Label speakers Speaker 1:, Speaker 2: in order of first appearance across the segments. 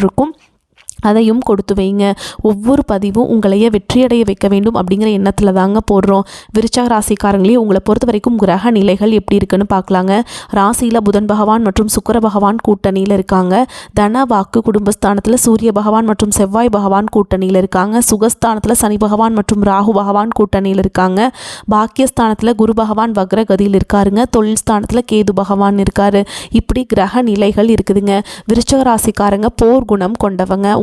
Speaker 1: இருக்கும். அதையும் கொடுத்து வைங்க. ஒவ்வொரு பதிவும் உங்களைய வெற்றியடைய வைக்க வேண்டும் அப்படிங்கிற எண்ணத்தில் தாங்க போடுறோம். விருச்சக ராசிக்காரங்களே உங்களை பொறுத்த வரைக்கும் கிரக நிலைகள் எப்படி இருக்குன்னு பார்க்கலாங்க. ராசியில் புதன் பகவான் மற்றும் சுக்கர பகவான் கூட்டணியில் இருக்காங்க. தன வாக்கு குடும்பஸ்தானத்தில் சூரிய பகவான் மற்றும் செவ்வாய் பகவான் கூட்டணியில் இருக்காங்க. சுகஸ்தானத்தில் சனி பகவான் மற்றும் ராகு பகவான் கூட்டணியில் இருக்காங்க. பாக்கியஸ்தானத்தில் குரு பகவான் வக்ரகதியில் இருக்காருங்க. தொழில் ஸ்தானத்தில் கேது பகவான் இருக்காரு. இப்படி கிரக நிலைகள் இருக்குதுங்க. விருச்சக ராசிக்காரங்க போர் குணம் கொண்டவங்க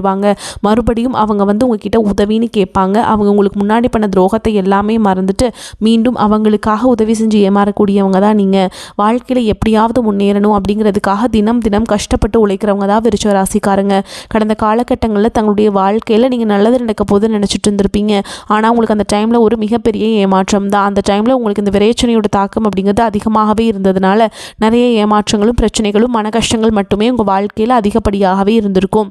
Speaker 1: போயிடுவாங்க மறுபடியும் அவங்க வந்து உங்ககிட்ட உதவின்னு கேட்பாங்க. அவங்க உங்களுக்கு முன்னாடி பண்ண துரோகத்தை எல்லாமே மறந்துட்டு மீண்டும் அவங்களுக்காக உதவி செஞ்சு ஏமாறக்கூடியவங்க தான் நீங்கள் வாழ்க்கையில் எப்படியாவது முன்னேறணும் அப்படிங்கிறதுக்காக தினம் தினம் கஷ்டப்பட்டு உழைக்கிறவங்க தான் விருச்ச ராசிக்காரங்க கடந்த காலகட்டங்களில் தங்களுடைய வாழ்க்கையில் நீங்கள் நல்லது நடக்க போது நினச்சிட்டு இருந்திருப்பீங்க. ஆனால் உங்களுக்கு அந்த டைமில் ஒரு மிகப்பெரிய ஏமாற்றம் தான். அந்த டைமில் உங்களுக்கு இந்த விரைச்சனையோட தாக்கம் அப்படிங்கிறது அதிகமாகவே இருந்ததுனால நிறைய ஏமாற்றங்களும் பிரச்சனைகளும் மன கஷ்டங்கள் மட்டுமே உங்கள் வாழ்க்கையில் அதிகப்படியாகவே இருந்திருக்கும்.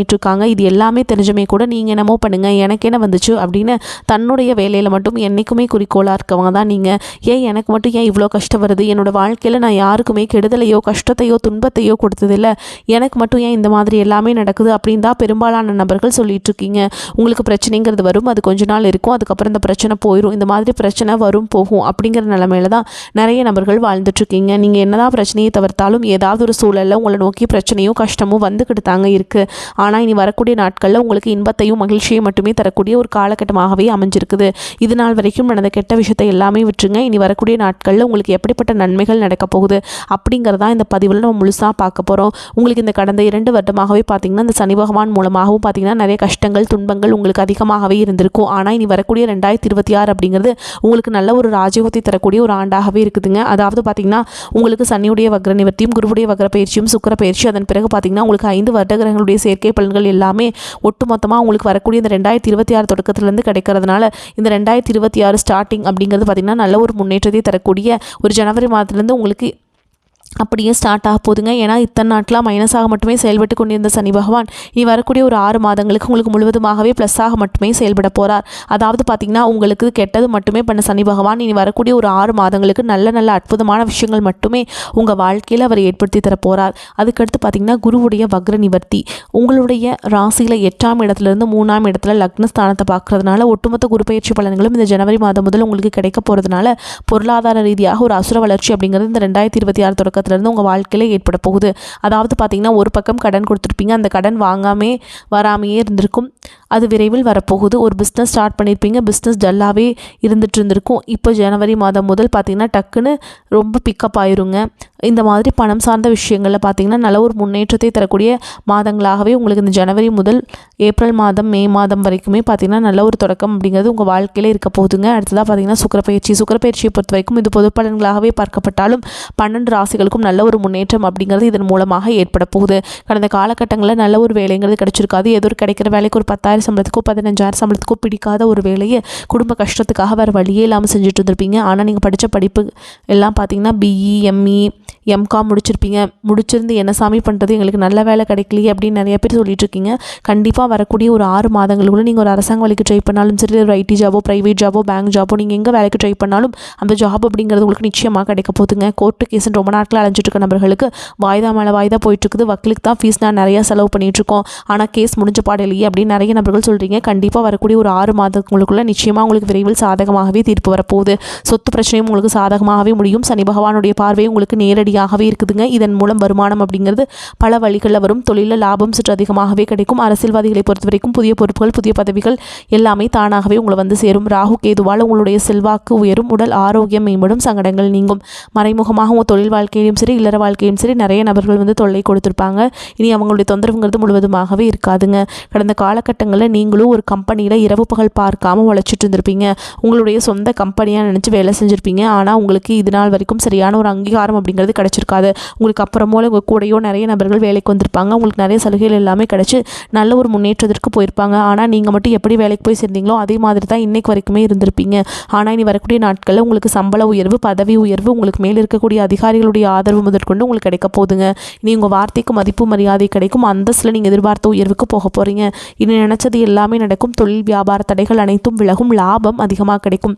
Speaker 1: இருக்காங்க இது எல்லாமே தெரிஞ்சுமே கூட நீங்கள் என்னமோ பண்ணுங்கள் எனக்கு என்ன வந்துச்சு அப்படின்னு தன்னுடைய வேலையில் மட்டும் என்றைக்குமே குறிக்கோளாக இருக்கவங்க தான் நீங்கள் ஏன் எனக்கு மட்டும் ஏன் இவ்வளோ கஷ்டம் வருது? என்னோடய வாழ்க்கையில் நான் யாருக்குமே கெடுதலையோ கஷ்டத்தையோ துன்பத்தையோ கொடுத்ததில்ல. எனக்கு மட்டும் ஏன் இந்த மாதிரி எல்லாமே நடக்குது அப்படின்னு தான் பெரும்பாலான நபர்கள் சொல்லிட்டு இருக்கீங்க உங்களுக்கு பிரச்சனைங்கிறது வரும் அது கொஞ்ச நாள் இருக்கும் அதுக்கப்புறம் இந்த பிரச்சனை போயிடும் இந்த மாதிரி பிரச்சனை வரும் போகும் அப்படிங்கிற நிலமையில தான் நிறைய நபர்கள் வாழ்ந்துட்டுருக்கீங்க. நீங்கள் என்னதான் பிரச்சனையை தவிர்த்தாலும் ஏதாவது ஒரு சூழலில் உங்களை நோக்கி பிரச்சனையும் கஷ்டமும் வந்துக்கிட்டு தாங்க இருக்குது ஆனால் ஆனால் இனி வரக்கூடிய நாட்களில் உங்களுக்கு இன்பத்தையும் மகிழ்ச்சியை மட்டுமே தரக்கூடிய ஒரு காலகட்டமாகவே அமைஞ்சிருக்குது. இது நாள் வரைக்கும் நடந்த கெட்ட விஷயத்தை எல்லாமே விட்டுருங்க. இனி வரக்கூடிய நாட்களில் உங்களுக்கு எப்படிப்பட்ட நன்மைகள் நடக்கப் போகுது அப்படிங்கிறதா இந்த பதிவில் நம்ம முழுசாக பார்க்க போகிறோம் உங்களுக்கு இந்த கடந்த இரண்டு வருடமாகவே பார்த்திங்கன்னா இந்த சனி பகவான் மூலமாகவும் பார்த்திங்கன்னா நிறைய கஷ்டங்கள் துன்பங்கள் உங்களுக்கு அதிகமாகவே இருந்திருக்கும். ஆனால் இனி வரக்கூடிய ரெண்டாயிரத்தி இருபத்தி ஆறு அப்படிங்கிறது உங்களுக்கு நல்ல ஒரு ராஜயோகத்தை தரக்கூடிய ஒரு ஆண்டாகவே இருக்குதுங்க. அதாவது பார்த்திங்கன்னா உங்களுக்கு சனியுடைய வக்ர நிவர்த்தியும் குருவுடைய வக்ர பயிற்சியும் சுக்கர பயிற்சி. அதன் பிறகு பார்த்திங்கன்னா உங்களுக்கு ஐந்து வருட கிரகங்களுடைய சேர்க்கை பலன்கள் எல்லாமே ஒட்டுமொத்தமாக உங்களுக்கு வரக்கூடிய இந்த ரெண்டாயிரத்தி இருபத்தி ஆறு தொடக்கத்துலேருந்து கிடைக்கிறதுனால இந்த ரெண்டாயிரத்தி இருபத்தி ஆறு ஸ்டார்டிங் அப்படிங்கிறது பார்த்திங்கன்னா நல்ல ஒரு முன்னேற்றத்தை தரக்கூடிய ஒரு ஜனவரி மாதத்துலேருந்து உங்களுக்கு அப்படியே ஸ்டார்ட் ஆக போதுங்க. ஏன்னா இத்தனை நாட்களாக மைனஸாக மட்டுமே செயல்பட்டு கொண்டிருந்த சனி பகவான் இனி வரக்கூடிய ஒரு ஆறு மாதங்களுக்கு உங்களுக்கு முழுவதுமாகவே ப்ளஸ்ஸாக மட்டுமே செயல்பட போகிறார் அதாவது பார்த்திங்கன்னா உங்களுக்கு கெட்டது மட்டுமே பண்ண சனி பகவான் இனி வரக்கூடிய ஒரு ஆறு மாதங்களுக்கு நல்ல நல்ல அற்புதமான விஷயங்கள் மட்டுமே உங்கள் வாழ்க்கையில் அவர் ஏற்படுத்தி தர போகிறார் அதுக்கடுத்து பார்த்திங்கன்னா குருவுடைய வக்ர நிவர்த்தி. உங்களுடைய ராசியில் எட்டாம் இடத்துலேருந்து மூணாம் இடத்துல லக்னஸ்தானத்தை பார்க்குறதுனால ஒட்டுமொத்த குரு பயிற்சி பலன்களும் இந்த ஜனவரி மாதம் முதல் உங்களுக்கு கிடைக்க போகிறதுனால பொருளாதார ரீதியாக ஒரு அசுர வளர்ச்சி அப்படிங்கிறது இந்த ரெண்டாயிரத்தி இருபத்தி ஆறு தொடக்கத்திலேருந்து உங்கள் வாழ்க்கையில் ஏற்பட போகுது. அதாவது பார்த்திங்கன்னா ஒரு பக்கம் கடன் கொடுத்துருப்பீங்க அந்த கடன் வாங்காமே வராமையே இருந்திருக்கும். அது விரைவில் வரப்போகுது. ஒரு பிஸ்னஸ் ஸ்டார்ட் பண்ணியிருப்பீங்க பிஸ்னஸ் டல்லாகவே இருந்துகிட்டு இருந்திருக்கும். இப்போ ஜனவரி மாதம் முதல் பார்த்திங்கன்னா டக்குன்னு ரொம்ப பிக்கப் ஆயிருங்க. இந்த மாதிரி பணம் சார்ந்த விஷயங்களில் பார்த்திங்கன்னா நல்ல ஒரு முன்னேற்றத்தை தரக்கூடிய மாதங்களாகவே உங்களுக்கு இந்த ஜனவரி முதல் ஏப்ரல் மாதம் மே மாதம் வரைக்குமே பார்த்திங்கன்னா நல்ல ஒரு தொடக்கம் அப்படிங்கிறது உங்கள் வாழ்க்கையில் இருக்க போகுதுங்க. அடுத்ததாக பார்த்திங்கன்னா சுக்கரப்பயிற்சி. சுக்கரப்பயிற்சியை பொறுத்த வரைக்கும் இது பொது பலன்களாகவே பார்க்கப்பட்டாலும் பன்னெண்டு ராசிகளுக்கும் நல்ல ஒரு முன்னேற்றம் அப்படிங்கிறது இதன் மூலமாக ஏற்பட போகுது. கடந்த காலகட்டங்களில் நல்ல ஒரு வேலைங்கிறது கிடைச்சிருக்காது. ஏதோ ஒரு கிடைக்கிற வேலைக்கு ஒரு பத்தாயிரம் சம்பளத்துக்கோ பதினஞ்சாயிரம் சம்பளத்துக்கோ பிடிக்காத ஒரு வேலையை குடும்ப கஷ்டத்துக்காக வேறு வழியே இல்லாமல் செஞ்சுட்டு இருந்திருப்பீங்க ஆனால் நீங்கள் படித்த படிப்பு எல்லாம் பார்த்தீங்கன்னா பிஇ எம்இ எம்காம் முடிச்சிருப்பீங்க. முடிச்சிருந்து என்ன சாமி பண்ணுறது எங்களுக்கு நல்ல வேலை கிடைக்கலையே அப்படின்னு நிறைய பேர் சொல்லிட்டு இருக்கீங்க கண்டிப்பாக வரக்கூடிய ஒரு ஆறு மாதங்களுக்குள்ள நீங்கள் ஒரு அரசாங்க வேலைக்கு ட்ரை பண்ணாலும் சரி ஒரு ஐடி ஜாபோ ப்ரைவேட் ஜாபோ பேங்க் ஜாபோ நீங்கள் எங்கே வேலைக்கு ட்ரை பண்ணாலும் அந்த ஜாப் அப்படிங்கிறது உங்களுக்கு நிச்சயமாக கிடைக்க போகுதுங்க. கோர்ட்டு கேஸ் ரொம்ப நாட்கள் அலைஞ்சிட்டு இருக்க நபர்களுக்கு வாய்தா மேலே வாய்தா போயிட்டுருக்குது. வக்கீலுக்கு தான் ஃபீஸ் நான் நிறையா செலவு பண்ணிகிட்ருக்கோம் ஆனால் கேஸ் முடிஞ்ச பாடு இல்லையே அப்படின்னு நிறைய நபர்கள் சொல்கிறீங்க கண்டிப்பாக வரக்கூடிய ஒரு ஆறு மாதங்களுக்குள்ளே நிச்சயமாக உங்களுக்கு விரைவில் சாதகமாகவே தீர்ப்பு வரப்போகுது. சொத்து பிரச்சனையும் உங்களுக்கு சாதகமாகவே முடியும். சனி பகவானுடைய பார்வை உங்களுக்கு நேரடியாகவே இருக்குதுங்க. இதன் மூலம் வருமானம் அப்படிங்கிறது பல வழிகளில் வரும். தொழிலில் லாபம் சற்று அதிகமாகவே கிடைக்கும். அரசியல்வாதிகளை பொறுத்த வரைக்கும் புதிய பொறுப்புகள் புதிய பதவிகள் எல்லாமே தானாகவே உங்களை வந்து சேரும். ராகு கேதுவால் உங்களுடைய செல்வாக்கு உயரும். உடல் ஆரோக்கியம் மேம்படும். சங்கடங்கள் நீங்கும். மறைமுகமாக உங்கள் தொழில் வாழ்க்கையை வாழ்க்கையும் சரி இல்லற வாழ்க்கையும் சரி நிறைய நபர்கள் வந்து தொல்லை கொடுத்துருப்பாங்க. இனி அவங்களுடைய தொந்தரவுங்கிறது முழுவதுமாகவே இருக்காதுங்க. கடந்த காலகட்டங்களில் நீங்களும் ஒரு கம்பெனியில் இரவு பகல் பார்க்காம உழைச்சிட்டு இருந்திருப்பீங்க. உங்களுடைய சொந்த கம்பெனியாக நினச்சி வேலை செஞ்சுருப்பீங்க. ஆனால் உங்களுக்கு இது நாள் வரைக்கும் சரியான ஒரு அங்கீகாரம் அப்படிங்கிறது கிடச்சிருக்காது. உங்களுக்கு அப்புறமோல உங்கள் கூடயோ நிறைய நபர்கள் வேலைக்கு வந்திருப்பாங்க. உங்களுக்கு நிறைய சலுகைகள் எல்லாமே கிடச்சி நல்ல ஒரு முன்னேற்றத்திற்கு போயிருப்பாங்க. ஆனால் நீங்கள் மட்டும் எப்படி வேலைக்கு போய் சேர்ந்தீங்களோ அதே மாதிரி தான் இன்றைக்கு வரைக்குமே இருந்திருப்பீங்க. ஆனால் இனி வரக்கூடிய நாட்களில் உங்களுக்கு சம்பள உயர்வு பதவி உயர்வு உங்களுக்கு மேல் இருக்கக்கூடிய அதிகாரிகளுடைய ஆதரவு முதற்கொண்டு உங்களுக்கு கிடைக்க போகுதுங்க. இனி உங்கள் வார்த்தைக்கு மதிப்பு மரியாதை கிடைக்கும். அந்தஸ்தில் நீங்கள் எதிர்பார்த்த உயர்வுக்கு போக போகிறீங்க இனி நினச்சது எல்லாமே நடக்கும். தொழில் வியாபார தடைகள் அனைத்தும் விலகும். லாபம் அதிகமாக கிடைக்கும்.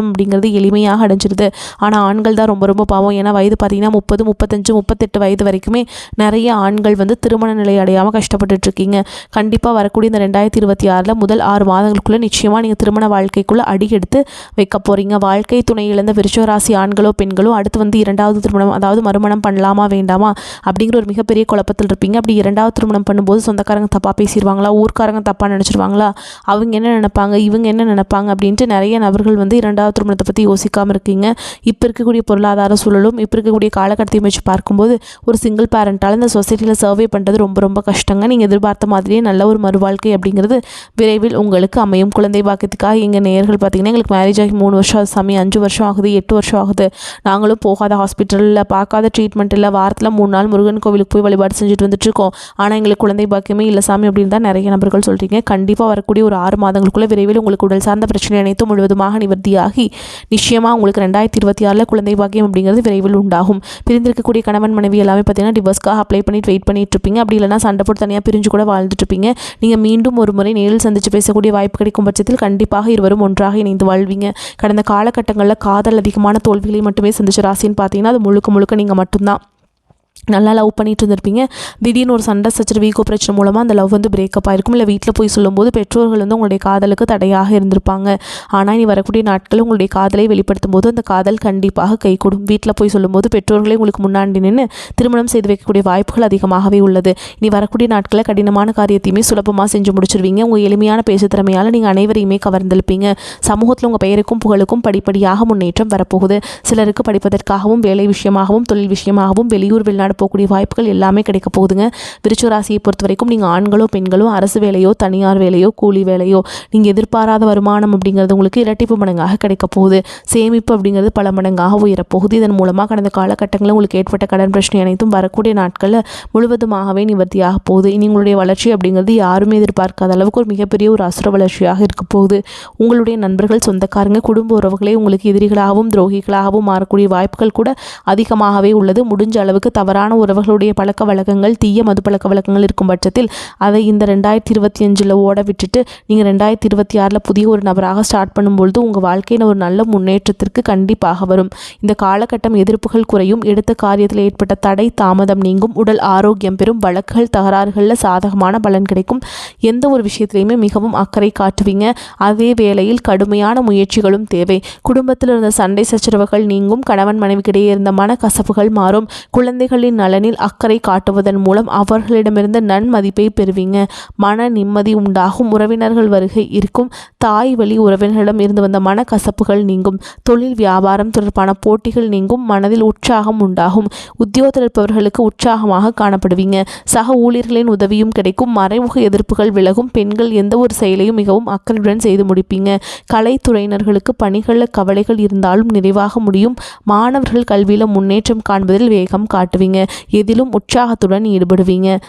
Speaker 1: அப்படிங்கிறது எளிமையாக அடைஞ்சிருது. ஆனால் ஆண்கள் தான் ரொம்ப ரொம்ப பாவம். ஏன்னா வயது பார்த்தீங்கன்னா முப்பது முப்பத்தஞ்சு முப்பத்தெட்டு வயது வரைக்குமே நிறைய ஆண்கள் வந்து திருமண நிலை அடையாமல் கஷ்டப்பட்டுட்ருக்கீங்க கண்டிப்பாக வரக்கூடிய இந்த ரெண்டாயிரத்தி இருபத்தி ஆறில் முதல் ஆறு மாதங்களுக்குள்ளே நிச்சயமாக நீங்கள் திருமண வாழ்க்கைக்குள்ளே அடி எடுத்து வைக்க போகிறீங்க வாழ்க்கை துணை இழந்த விருச்சராசி ஆண்களோ பெண்களோ அடுத்து வந்து இரண்டாவது திருமணம் அதாவது மறுமணம் பண்ணலாமா வேண்டாமா அப்படிங்கிற ஒரு மிகப்பெரிய குழப்பத்தில் இருப்பீங்க. அப்படி இரண்டாவது திருமணம் பண்ணும்போது சொந்தக்காரங்க தப்பாக பேசிடுவாங்களா ஊர்க்காரங்க தப்பாக நினச்சிருவாங்களா? அவங்க என்ன நினைப்பாங்க? இவங்க என்ன நினைப்பாங்க? அப்படின்ட்டு நிறைய நபர்கள் வந்து இரண்டாவது திருமணத்தை பற்றி யோசிக்காமல் இருக்கீங்க. இப்போ இருக்கக்கூடிய பொருளாதார சூழலும் இப்போ இருக்கக்கூடிய காலகட்டத்தையும் வச்சு பார்க்கும்போது ஒரு சிங்கிள் பேரண்ட்டால் இந்த சொசைட்டியில் சர்வே பண்ணுறது ரொம்ப ரொம்ப கஷ்டங்க. நீங்கள் எதிர்பார்த்த மாதிரியே நல்ல ஒரு மறுவாழ்க்கை அப்படிங்கிறது விரைவில் உங்களுக்கு அமையும். குழந்தை பாக்கியத்துக்காக எங்கள் நேர்கள் பார்த்தீங்கன்னா எங்களுக்கு மேரேஜ் ஆகி மூணு வருஷம் ஆகுது சாமி அஞ்சு வருஷம் ஆகுது எட்டு வருஷம் ஆகுது. நாங்களும் போகாத ஹாஸ்பிட்டலில் பார்க்காத ட்ரீட்மெண்ட் இல்லை வாரத்தில் மூணு நாள் முருகன் கோவிலுக்கு போய் வழிபாடு செஞ்சுட்டு வந்துட்டுருக்கோம் ஆனால் எங்களுக்கு குழந்தை பாக்கியமே இல்லை சாமி அப்படின்னு தான் நிறைய நபர்கள் சொல்கிறீங்க கண்டிப்பாக வரக்கூடிய ஒரு ஆறு மாதங்களுக்குள்ளே விரைவில் உங்களுக்கு உடல் சார்ந்த பிரச்சனை அனைத்தும் முழுவதுமாக நிவர்த்தியாகி நிச்சயமாக உங்களுக்கு ரெண்டாயிரத்தி இருபத்தி ஆறில் குழந்தை பாக்கியம் அப்படிங்கிறது விரைவில் உண்டாகும். பிரிந்திருக்கக்கூடிய கணவன் மனைவி எல்லாமே பார்த்தீங்கன்னா டிவர்ஸ்க்காக அப்ளை பண்ணிட்டு வெயிட் பண்ணிட்டு இருப்பீங்க. அப்படி இல்லைனா சண்டை போட்டு தனியாக பிரிஞ்சு கூட வாழ்ந்துட்டு இருப்பீங்க. நீங்கள் மீண்டும் ஒரு முறை நேரில் சந்தித்து பேசக்கூடிய வாய்ப்பு கிடைக்கும் பட்சத்தில் கண்டிப்பாக இருவரும் ஒன்றாக இணைந்து வாழ்வீங்க. கடந்த காலகட்டங்களில் காதல் அதிகமான தோல்விகளை மட்டுமே சந்திச்ச ராசின்னு பார்த்தீங்கன்னா அது முழுக்க முழுக்க நீங்கள் மட்டும்தான். நல்லா லவ் பண்ணிட்டு இருந்திருப்பீங்க. திடீர்னு ஒரு சண்டை சச்சரவு வீக்கோ பிரச்சனை மூலமாக அந்த லவ் வந்து பிரேக்கப் ஆயிருக்கும். இல்லை வீட்டில் போய் சொல்லும்போது பெற்றோர்கள் வந்து உங்களுடைய காதலுக்கு தடையாக இருந்திருப்பாங்க. ஆனால் இனி வரக்கூடிய நாட்கள் உங்களுடைய காதலை வெளிப்படுத்தும் போது அந்த காதல் கண்டிப்பாக கைகூடும் வீட்டில் போய் சொல்லும்போது பெற்றோர்களே உங்களுக்கு முன்னாடி நின்று திருமணம் செய்து வைக்கக்கூடிய வாய்ப்புகள் அதிகமாகவே உள்ளது. இனி வரக்கூடிய நாட்களில் கடினமான காரியத்தையுமே சுலபமாக செஞ்சு முடிச்சிருவீங்க. உங்கள் எளிமையான பேச்சு திறமையால் நீங்கள் அனைவரையுமே கவர்ந்திருப்பீங்க சமூகத்தில் உங்கள் பெயருக்கும் புகழுக்கும் படிப்படியாக முன்னேற்றம் வரப்போகுது. சிலருக்கு படிப்பதற்காகவும் வேலை விஷயமாகவும் தொழில் விஷயமாகவும் வெளியூர் வெளிநாடு போகக்கூடிய வாய்ப்புகள் எல்லாமே கிடைக்க போகுதுங்க. விருச்சிக ராசியை பொறுத்த வரைக்கும் நீங்கள் ஆண்களோ பெண்களோ அரசு வேலையோ தனியார் வேலையோ கூலி வேலையோ நீங்கள் எதிர்பாராத வருமானம் அப்படிங்கிறது உங்களுக்கு இரட்டிப்பு மடங்காக கிடைக்க போகுது. சேமிப்பு அப்படிங்கிறது பல மடங்காக உயரப்போகுது. இதன் மூலமாக கடந்த காலகட்டங்களில் உங்களுக்கு ஏற்பட்ட கடன் பிரச்சனை அனைத்தும் வரக்கூடிய நாட்களில் முழுவதுமாகவே நிவர்த்தியாக போகுது. இனி உங்களுடைய வளர்ச்சி அப்படிங்கிறது யாருமே எதிர்பார்க்காத அளவுக்கு ஒரு மிகப்பெரிய ஒரு அசுர வளர்ச்சியாக இருக்க போகுது. உங்களுடைய நண்பர்கள் சொந்தக்காரங்க குடும்ப உறவுகளே உங்களுக்கு எதிரிகளாகவும் துரோகிகளாகவும் மாறக்கூடிய வாய்ப்புகள் கூட அதிகமாகவே உள்ளது. முடிஞ்ச அளவுக்கு தவறான உறவுகளுடைய பழக்க வழக்கங்கள் தீய மது பழக்க வழக்கங்கள் இருக்கும் பட்சத்தில் அதை இந்த ரெண்டாயிரத்தி இருபத்தி அஞ்சில் ஓட விட்டுட்டு நீங்கள் ரெண்டாயிரத்தி இருபத்தி ஆறில் புதிய ஒரு நபராக ஸ்டார்ட் பண்ணும்பொழுது உங்கள் வாழ்க்கையில் ஒரு நல்ல முன்னேற்றத்திற்கு கண்டிப்பாக வரும். இந்த காலகட்டம் எதிர்ப்புகள் குறையும் எடுத்த காரியத்தில் ஏற்பட்ட தடை தாமதம் நீங்கும் உடல் ஆரோக்கியம் பெறும் வழக்குகள் தகராறுகளில் சாதகமான பலன் கிடைக்கும். எந்த ஒரு விஷயத்திலையுமே மிகவும் அக்கறை காட்டுவீங்க. அதே வேளையில் கடுமையான முயற்சிகளும் தேவை. குடும்பத்தில் இருந்த சண்டை சச்சரவுகள் நீங்கும் கணவன் மனைவிக்கிடையே இருந்த மனக்கசப்புகள் மாறும். குழந்தைகள் மக்களின் நலனில் அக்கறை காட்டுவதன் மூலம் அவர்களிடமிருந்து நன்மதிப்பை பெறுவீங்க. மன நிம்மதி உண்டாகும். உறவினர்கள் வருகை இருக்கும். தாய் வழி உறவினர்களிடம் இருந்து வந்த மனக்கசப்புகள் நீங்கும். தொழில் வியாபாரம் தொடர்பான போட்டிகள் நீங்கும். மனதில் உற்சாகம் உண்டாகும். உத்தியோகத்தில் இருப்பவர்களுக்கு உற்சாகமாக காணப்படுவீங்க. சக ஊழியர்களின் உதவியும் கிடைக்கும். மறைமுக எதிர்ப்புகள் விலகும். பெண்கள் எந்த ஒரு செயலையும் மிகவும் அக்கறையுடன் செய்து முடிப்பீங்க. கலைத்துறையினர்களுக்கு பணிகளில் கவலைகள் இருந்தாலும் நிறைவாக முடியும். மாணவர்கள் கல்வியில் முன்னேற்றம் காண்பதில் வேகம் காட்டுவீங்க. எதிலும் உற்சாகத்துடன் ஈடுபடுவீங்க.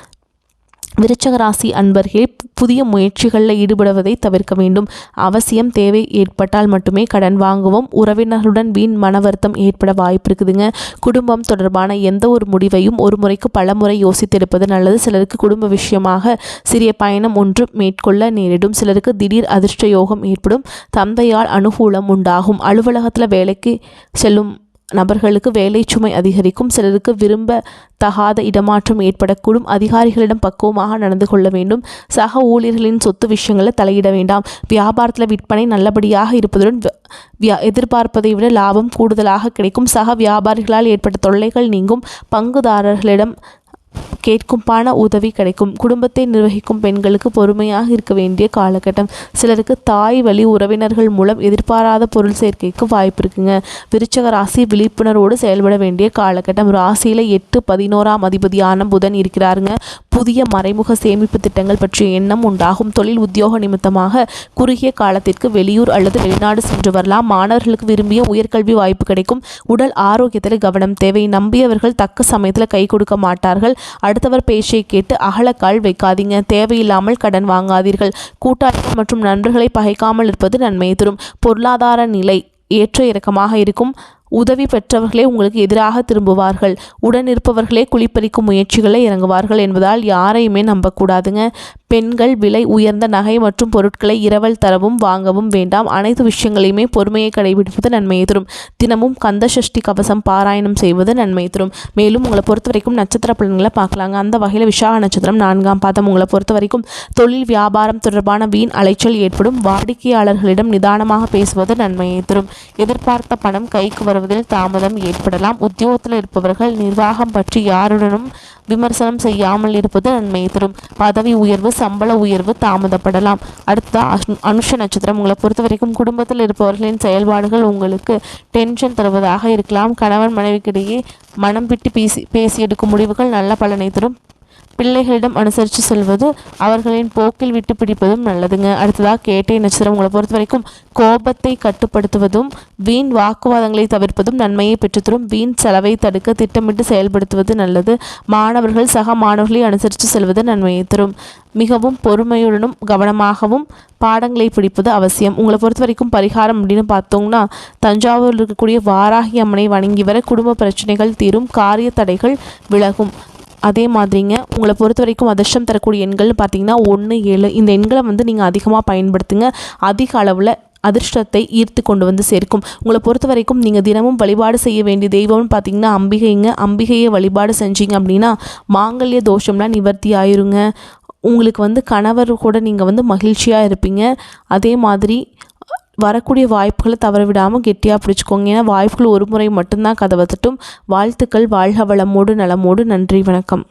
Speaker 1: விருச்சகராசி அன்பர்கள் அன்பர்களே புதிய முயற்சிகளில் ஈடுபடுவதை தவிர்க்க வேண்டும். அவசியம் தேவை ஏற்பட்டால் மட்டுமே கடன் வாங்குவோம். உறவினர்களுடன் வீண் மன வருத்தம் ஏற்பட வாய்ப்பு இருக்குதுங்க. குடும்பம் தொடர்பான எந்த ஒரு முடிவையும் ஒரு முறைக்கு பல முறை யோசித்தெடுப்பது நல்லது. சிலருக்கு குடும்ப விஷயமாக சிறிய பயணம் ஒன்று மேற்கொள்ள நேரிடும். சிலருக்கு திடீர் அதிர்ஷ்ட யோகம் ஏற்படும். தந்தையால் அனுகூலம் உண்டாகும். அலுவலகத்தில் வேலைக்கு செல்லும் நபர்களுக்கு வேலை சுமை அதிகரிக்கும் சிலருக்கு விரும்ப தகாத இடமாற்றம் ஏற்படக்கூடும். அதிகாரிகளிடம் பக்குவமாக நடந்து கொள்ள வேண்டும். சக ஊழியர்களின் சொத்து விஷயங்களில் தலையிட வேண்டாம். வியாபாரத்தில் விற்பனை நல்லபடியாக இருப்பதுடன் வியா எதிர்பார்ப்பதை விட லாபம் கூடுதலாக கிடைக்கும். சக வியாபாரிகளால் ஏற்பட்ட தொல்லைகள் நீங்கும். பங்குதாரர்களிடம் கேட்கும் பண உதவி கிடைக்கும். குடும்பத்தை நிர்வகிக்கும் பெண்களுக்கு பொறுமையாக இருக்க வேண்டிய காலகட்டம். சிலருக்கு தாய் வழி உறவினர்கள் மூலம் எதிர்பாராத பொருள் சேர்க்கைக்கு வாய்ப்பு இருக்குங்க. விருச்சக ராசி விழிப்புணர்வோடு செயல்பட வேண்டிய காலகட்டம். ராசியில் எட்டு பதினோராம் அதிபதியான புதன் இருக்கிறாருங்க. புதிய மறைமுக சேமிப்பு திட்டங்கள் பற்றிய எண்ணம் உண்டாகும். தொழில் உத்தியோக நிமித்தமாக குறுகிய காலத்திற்கு வெளியூர் அல்லது வெளிநாடு சென்று வரலாம். மாணவர்களுக்கு விரும்பிய உயர்கல்வி வாய்ப்பு கிடைக்கும். உடல் ஆரோக்கியத்தில் கவனம் தேவை. நம்பியவர்கள் தக்க சமயத்தில் கை கொடுக்க மாட்டார்கள். அடுத்தவர் பேச்சை கேட்டு அகலக்கால் வைக்காதீங்க. தேவையில்லாமல் கடன் வாங்காதீர்கள். கூட்டாளிகள் மற்றும் நண்பர்களை பகைக்காமல் இருப்பது நன்மையை தரும். பொருளாதார நிலை ஏற்ற இறக்கமாக இருக்கும். உதவி பெற்றவர்களே உங்களுக்கு எதிராக திரும்புவார்கள். உடன் இருப்பவர்களே குளிப்பறிக்கும் முயற்சிகளை இறங்குவார்கள் என்பதால் யாரையுமே நம்பக்கூடாதுங்க. பெண்கள் விலை உயர்ந்த நகை மற்றும் பொருட்களை இரவல் தரவும் வாங்கவும் வேண்டாம். அனைத்து விஷயங்களையுமே பொறுமையை கடைபிடிப்பது நன்மையை தரும். தினமும் கந்த சஷ்டி கவசம் பாராயணம் செய்வது நன்மை தரும். மேலும் உங்களை பொறுத்த வரைக்கும் நட்சத்திர பலன்களை பார்க்கலாங்க. அந்த வகையில் விஷாக நட்சத்திரம் நான்காம் பாதம் உங்களை பொறுத்த வரைக்கும் தொழில் வியாபாரம் தொடர்பான வீண் அலைச்சல் ஏற்படும். வாடிக்கையாளர்களிடம் நிதானமாக பேசுவது நன்மையை தரும். எதிர்பார்த்த பணம் கைக்கு வருவதில் தாமதம் ஏற்படலாம். உத்தியோகத்தில் இருப்பவர்கள் நிர்வாகம் பற்றி யாருடனும் விமர்சனம் செய்யாமல் இருப்பது நன்மையை தரும். பதவி உயர்வு சம்பள உயர்வு தாமதப்படலாம். அடுத்ததா அனுஷ நட்சத்திரம். உங்களை பொறுத்த வரைக்கும் குடும்பத்தில் இருப்பவர்களின் செயல்பாடுகள் உங்களுக்கு டென்ஷன் தருவதாக இருக்கலாம். கணவன் மனைவிக்கிடையே மனம் விட்டு பேசி பேசி எடுக்கும் முடிவுகள் நல்ல பலனை தரும். பிள்ளைகளிடம் அனுசரித்து செல்வது அவர்களின் போக்கில் விட்டு பிடிப்பதும் நல்லதுங்க. அடுத்ததாக கேட்டை நட்சத்திரம் உங்களை பொறுத்த வரைக்கும் கோபத்தை கட்டுப்படுத்துவதும் வீண் வாக்குவாதங்களை தவிர்ப்பதும் நன்மையை பெற்றுத்தரும். வீண் செலவை தடுக்க திட்டமிட்டு செயல்படுத்துவது நல்லது. மாணவர்கள் சக மாணவர்களை அனுசரித்து செல்வது நன்மையை தரும். மிகவும் பொறுமையுடனும் கவனமாகவும் பாடங்களை பிடிப்பது அவசியம். உங்களை பொறுத்த வரைக்கும் பரிகாரம் அப்படின்னு பார்த்தோம்னா தஞ்சாவூரில் இருக்கக்கூடிய வாராகி அம்மனை வணங்கி வர குடும்ப பிரச்சனைகள் தீரும் காரிய தடைகள் விலகும். அதே மாதிரிங்க உங்களை பொறுத்த வரைக்கும் அதிர்ஷ்டம் தரக்கூடிய எண்கள்னு பார்த்தீங்கன்னா ஒன்று ஏழு. இந்த எண்களை வந்து நீங்கள் அதிகமாக பயன்படுத்துங்க. அதிக அளவில் அதிர்ஷ்டத்தை ஈர்த்து கொண்டு வந்து சேர்க்கும். உங்களை பொறுத்த வரைக்கும் நீங்கள் தினமும் வழிபாடு செய்ய வேண்டிய தெய்வம்னு பார்த்தீங்கன்னா அம்பிகைங்க. அம்பிகையை வழிபாடு செஞ்சீங்க அப்படின்னா மாங்கல்ய தோஷம்லாம் நிவர்த்தி ஆயிருங்க. உங்களுக்கு வந்து கணவர் கூட நீங்கள் வந்து மகிழ்ச்சியாக இருப்பீங்க. அதே மாதிரி வரக்கூடிய வாய்ப்புகளை தவற விடாமல் கெட்டியாக பிடிச்சிக்கோங்க. ஏன்னா வாய்ப்புகள் ஒரு முறை மட்டும்தான் கதவை தட்டும். வாழ்த்துக்கள். வாழ்க வளமோடு நலமோடு நன்றி. வணக்கம்.